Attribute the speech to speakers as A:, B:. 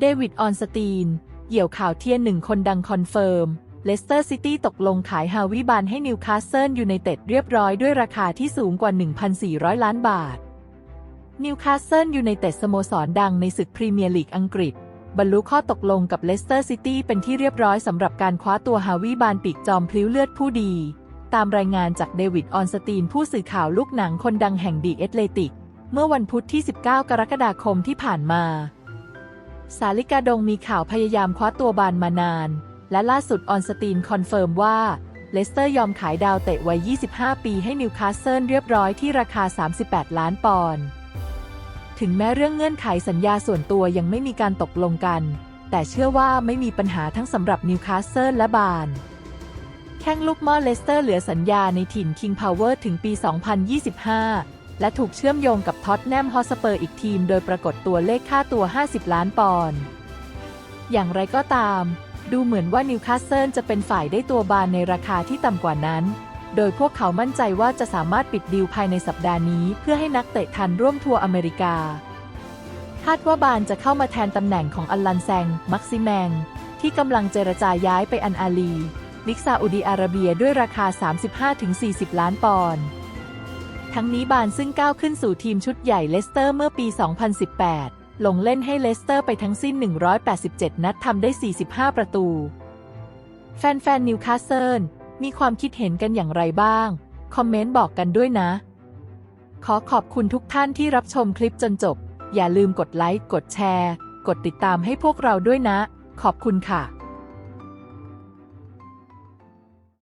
A: เดวิด ออนสตีน เหี่ยวข่าวเทียนหนึ่งคนดังคอนเฟิร์ม เลสเตอร์ซิตี้ตกลงขายฮาวิบานให้นิวคาสเซิลยูไนเต็ดเรียบร้อยด้วยราคาที่สูงกว่า 1,400 ล้านบาท นิวคาสเซิลยูไนเต็ดสโมสรดังในศึกพรีเมียร์ลีกอังกฤษ บรรลุข้อตกลงกับเลสเตอร์ซิตี้เป็นที่เรียบร้อยสำหรับการคว้าตัวฮาวิบานปีกจอมพลิ้วเลือดผู้ดี ตามรายงานจากเดวิด ออนสตีน ผู้สื่อข่าวลูกหนังคนดังแห่งดีเอตเลติก เมื่อวันพุธที่ 19 กรกฎาคมที่ผ่านมา สาลิกาดงมีข่าวพยายามคว้าตัวบานมานาน และล่าสุดออนสตีนคอนเฟิร์มว่า เลสเตอร์ยอมขายดาวเตะวัย 25 ปีให้นิวคาสเซิลเรียบร้อยที่ราคา 38 ล้านปอนด์ ถึงแม้เรื่องเงื่อนไขสัญญาส่วนตัวยังไม่มีการตกลงกัน แต่เชื่อว่าไม่มีปัญหาทั้งสำหรับนิวคาสเซิลและบาน แข้งลูกม่อเลสเตอร์เหลือสัญญาในถิ่น King Power ถึงปี 2025 และถูกเชื่อมโยงกับท็อตแนมฮอสเปอร์อีกทีม โดยปรากฏตัวเลขค่าตัว 50 ล้านปอนด์ อย่างไรก็ตาม ดูเหมือนว่านิวคาสเซิลจะเป็นฝ่ายได้ตัวบานในราคาที่ต่ำกว่านั้น โดยพวกเขามั่นใจว่าจะสามารถปิดดีลภายในสัปดาห์นี้ เพื่อให้นักเตะทันร่วมทัวร์อเมริกา คาดว่าบานจะเข้ามาแทนตำแหน่งของอัลลันแซง มักซิแมง ที่กำลังเจรจาย้ายไปอันอาลีลิกซาอุดีอาระเบียด้วยราคา 35-40 ล้านปอนด์ ทั้งนี้บานซึ่งก้าวขึ้นสู่ทีมชุดใหญ่เลสเตอร์เมื่อปี 2018 ลงเล่นให้เลสเตอร์ไปทั้งสิ้น 187 นัดทำได้ 45 ประตู แฟนๆนิวคาสเซิลมีความคิดเห็นกันอย่างไรบ้าง คอมเมนต์บอกกันด้วยนะ ขอขอบคุณทุกท่านที่รับชมคลิปจนจบ อย่าลืมกดไลค์ กดแชร์ กดติดตามให้พวกเราด้วยนะ ขอบคุณค่ะ